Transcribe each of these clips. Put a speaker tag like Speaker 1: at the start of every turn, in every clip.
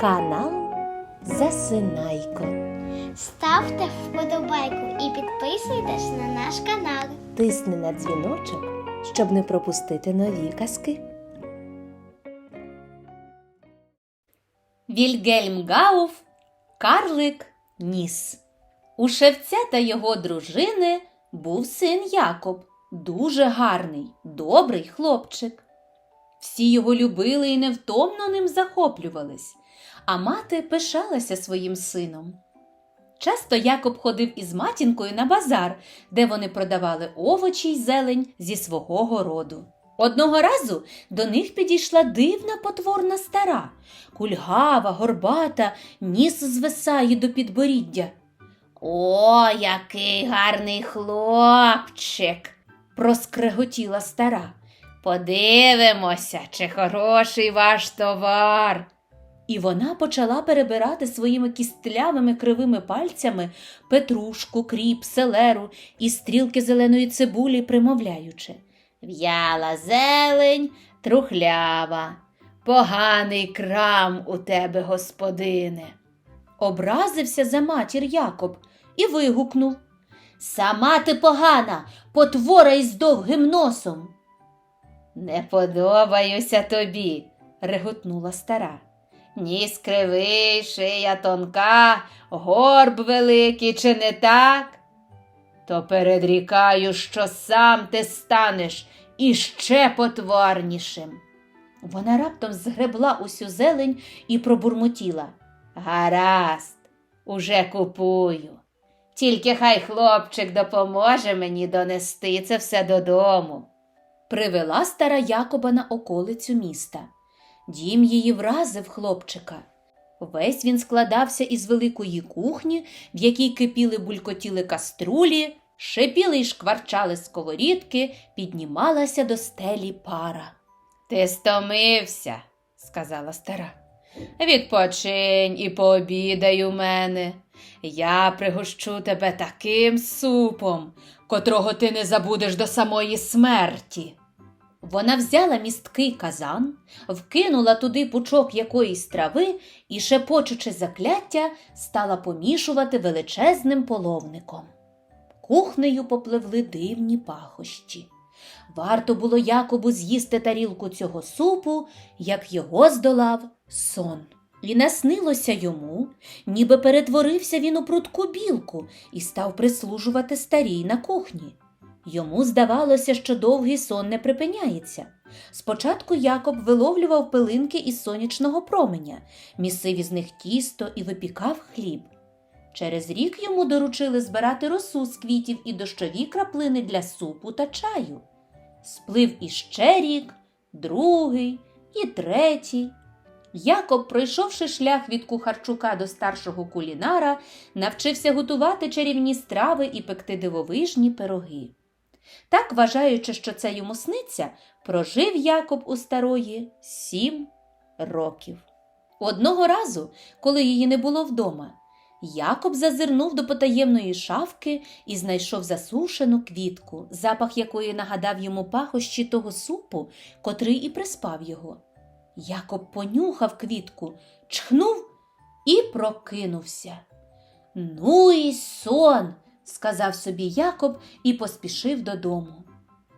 Speaker 1: Канал Засинайко.
Speaker 2: Ставте вподобайку і підписуйтесь на наш канал.
Speaker 1: Тисни на дзвіночок, щоб не пропустити нові казки. Вільгельм Гауф Карлик Ніс. У шевця та його дружини був син Якоб, дуже гарний, добрий хлопчик. Всі його любили і невтомно ним захоплювались, а мати пишалася своїм сином. Часто Якоб ходив із матінкою на базар, де вони продавали овочі й зелень зі свого городу. Одного разу до них підійшла дивна потворна стара, кульгава, горбата, ніс звисає до підборіддя. О, який гарний хлопчик, проскреготіла стара. Подивимося, чи хороший ваш товар. І вона почала перебирати своїми кістлявими кривими пальцями петрушку, кріп, селеру і стрілки зеленої цибулі, примовляючи В'яла зелень, трухлява, поганий крам у тебе, господине. Образився за матір Якоб і вигукнув Сама ти погана, потвора із довгим носом. Не подобаюся тобі, реготнула стара. Ніс кривий, шия тонка, горб великий, чи не так? То передрікаю, що сам ти станеш іще потворнішим. Вона раптом згребла усю зелень і пробурмотіла. Гаразд, уже купую. Тільки хай хлопчик допоможе мені донести це все додому. Привела стара Якоба на околицю міста. Дім її вразив хлопчика. Весь він складався із великої кухні, в якій кипіли булькотіли каструлі, шипіли й шкварчали сковорідки, піднімалася до стелі пара. Ти стомився, сказала стара. Відпочинь і пообідай у мене. Я пригощу тебе таким супом, котрого ти не забудеш до самої смерті. Вона взяла місткий казан, вкинула туди пучок якоїсь трави і, шепочучи закляття, стала помішувати величезним половником. Кухнею попливли дивні пахощі. Варто було Якобу з'їсти тарілку цього супу, як його здолав сон. І наснилося йому, ніби перетворився він у прудку білку і став прислужувати старій на кухні. Йому здавалося, що довгий сон не припиняється. Спочатку Якоб виловлював пилинки із сонячного променя, місив із них тісто і випікав хліб. Через рік йому доручили збирати росу з квітів і дощові краплини для супу та чаю. Сплив іще рік, другий і третій. Якоб, пройшовши шлях від кухарчука до старшого кулінара, навчився готувати чарівні страви і пекти дивовижні пироги. Так, вважаючи, що це йому сниться, прожив Якоб у старої сім років. Одного разу, коли її не було вдома, Якоб зазирнув до потаємної шафки і знайшов засушену квітку, запах якої нагадав йому пахощі того супу, котрий і приспав його. Якоб понюхав квітку, чхнув і прокинувся. Ну і сон, сказав собі Якоб і поспішив додому.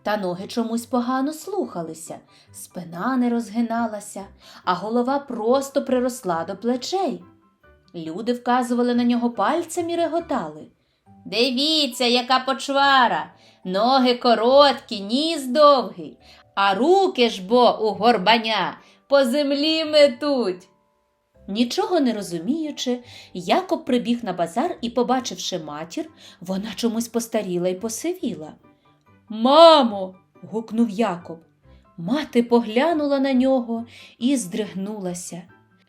Speaker 1: Та ноги чомусь погано слухалися, спина не розгиналася, а голова просто приросла до плечей. Люди вказували на нього пальцем і реготали. Дивіться, яка почвара, ноги короткі, ніс довгий, а руки ж бо у горбаня по землі метуть. Нічого не розуміючи, Якоб прибіг на базар і, побачивши матір, вона чомусь постаріла й посивіла. Мамо. гукнув Якоб. Мати поглянула на нього і здригнулася.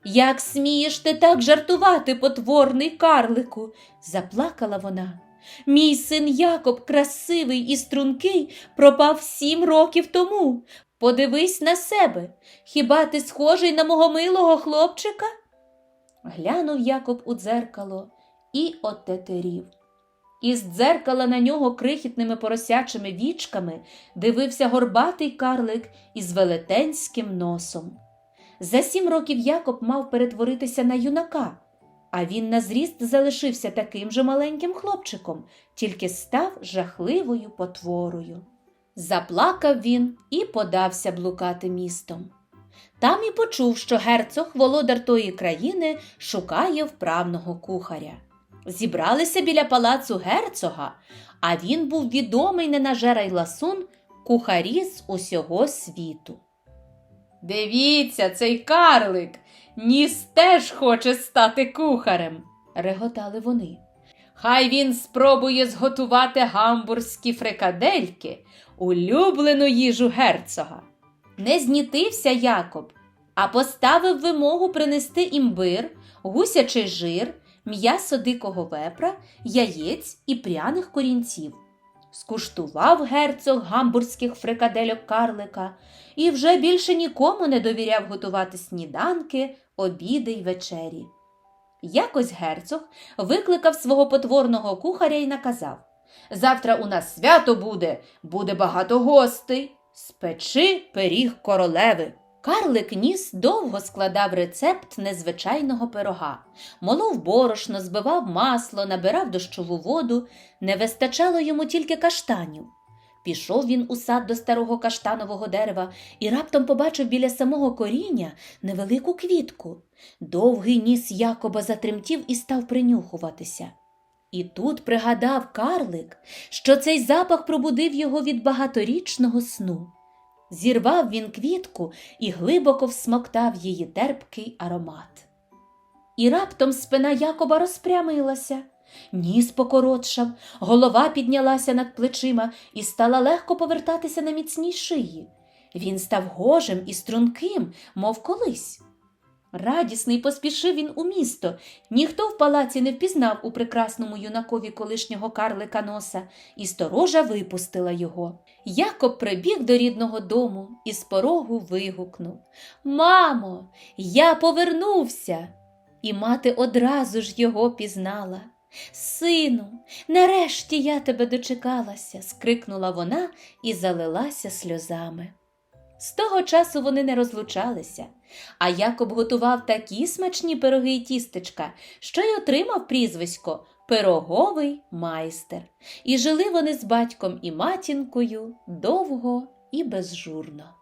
Speaker 1: Як смієш ти так жартувати, потворний карлику? заплакала вона. Мій син Якоб, красивий і стрункий, пропав сім років тому. Подивись на себе. Хіба ти схожий на мого милого хлопчика? Глянув Якоб у дзеркало і отетерів. Із дзеркала на нього крихітними поросячими вічками дивився горбатий карлик із велетенським носом. За сім років Якоб мав перетворитися на юнака, а він на зріст залишився таким же маленьким хлопчиком, тільки став жахливою потворою. Заплакав він і подався блукати містом. Там і почув, що герцог, володар тої країни, шукає вправного кухаря. Зібралися біля палацу герцога, а він був відомий не на жера й ласун кухарі з усього світу. Дивіться, цей карлик, ніс теж хоче стати кухарем, реготали вони. Хай він спробує зготувати гамбурзькі фрикадельки, улюблену їжу герцога. Не знітився Якоб, а поставив вимогу принести імбир, гусячий жир, м'ясо дикого вепра, яєць і пряних корінців. Скуштував герцог гамбурзьких фрикадельок карлика і вже більше нікому не довіряв готувати сніданки, обіди й вечері. Якось герцог викликав свого потворного кухаря і наказав Завтра у нас свято буде, буде багато гостей. Спечи пиріг королеви. Карлик ніс довго складав рецепт незвичайного пирога, молов борошно, збивав масло, набирав дощову воду, не вистачало йому тільки каштанів. Пішов він у сад до старого каштанового дерева і раптом побачив біля самого коріння невелику квітку. Довгий ніс Якоба затремтів і став принюхуватися. І тут пригадав карлик, що цей запах пробудив його від багаторічного сну. Зірвав він квітку і глибоко всмоктав її терпкий аромат. І раптом спина Якоба розпрямилася, ніс покоротшав, голова піднялася над плечима і стала легко повертатися на міцній шиї. Він став гожим і струнким, мов колись. Радісний поспішив він у місто. Ніхто в палаці не впізнав у прекрасному юнакові колишнього карлика носа, і сторожа випустила його. Якоб прибіг до рідного дому і з порогу вигукнув Мамо, я повернувся. І мати одразу ж його пізнала. Сину, нарешті я тебе дочекалася, скрикнула вона і залилася сльозами. З того часу вони не розлучалися, а Якоб готував такі смачні пироги й тістечка, що й отримав прізвисько Пироговий майстер. І жили вони з батьком і матінкою довго і безжурно.